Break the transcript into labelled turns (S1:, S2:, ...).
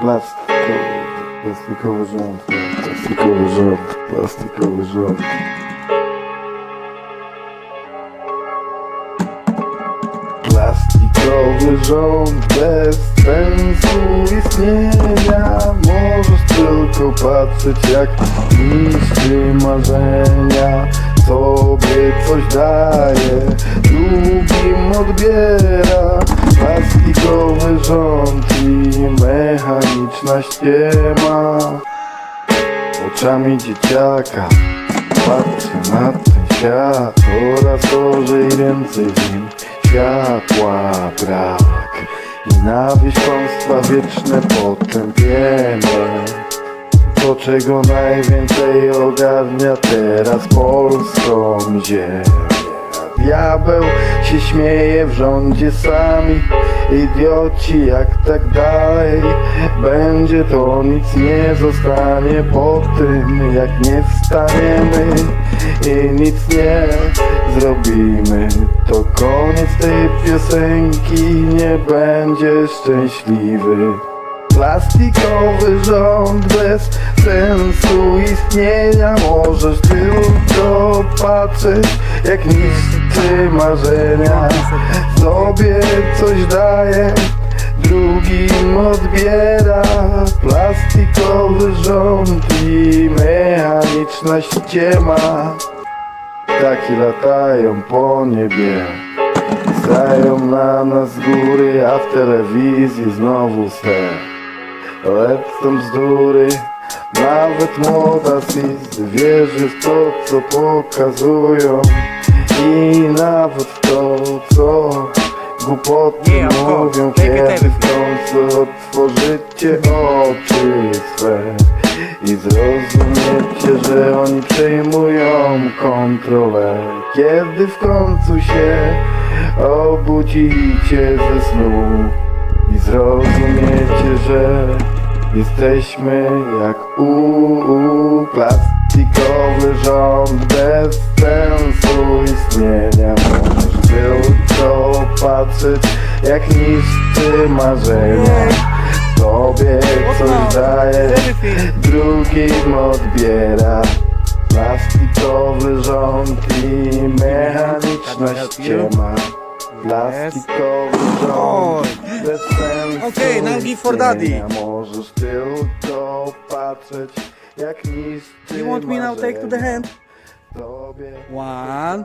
S1: Plastikowy, plastikowy rząd, plastikowy rząd, plastikowy rząd. Plastikowy rząd bez sensu istnienia. Możesz tylko patrzeć jak niszczy marzenia. Sobie coś daje, drugim odbiera. Plastikowy rząd mechaniczna ściema Oczami dzieciaka patrzę na ten świat. Coraz gorzej, więcej w nim światła brak. Nienawiść, kłamstwa, wieczne potępienie To czego najwięcej ogarnia teraz polską ziemię Diabeł się śmieje w rządzie sami. Idioci jak tak dalej Będzie to nic nie zostanie po tym Jak nie wstaniemy i nic nie zrobimy. To koniec tej piosenki Nie będzie szczęśliwy. Plastikowy rząd bez sensu istnienia Możesz patrzeć jak niszczy marzenia. Sobie coś daje, drugim odbiera. Plastikowy rząd i mechaniczna ściema Ptaki latają po niebie Stają na nas z góry, a w telewizji znowu ster Lecą bzdury, nawet młoda cis Wierzy w to, co pokazują. I nawet w to, co głupoty
S2: Yeah,
S1: mówią Kiedy w końcu otworzycie oczy swe i zrozumiecie, że oni przejmują kontrolę. Kiedy w końcu się obudzicie ze snu I zrozumiecie, że jesteśmy jak u Plastikowy rząd bez sensu istnienia. Możesz tylko patrzeć jak niszczy marzenia. Tobie coś daje, drugim odbiera. Plastikowy rząd i mechaniczna ściema Plastikowy rząd sensu
S2: Okay, now give for daddy.
S1: Możesz tylko patrzeć jak niszczy
S2: You want me now take to the hand?
S1: Tobie
S2: One,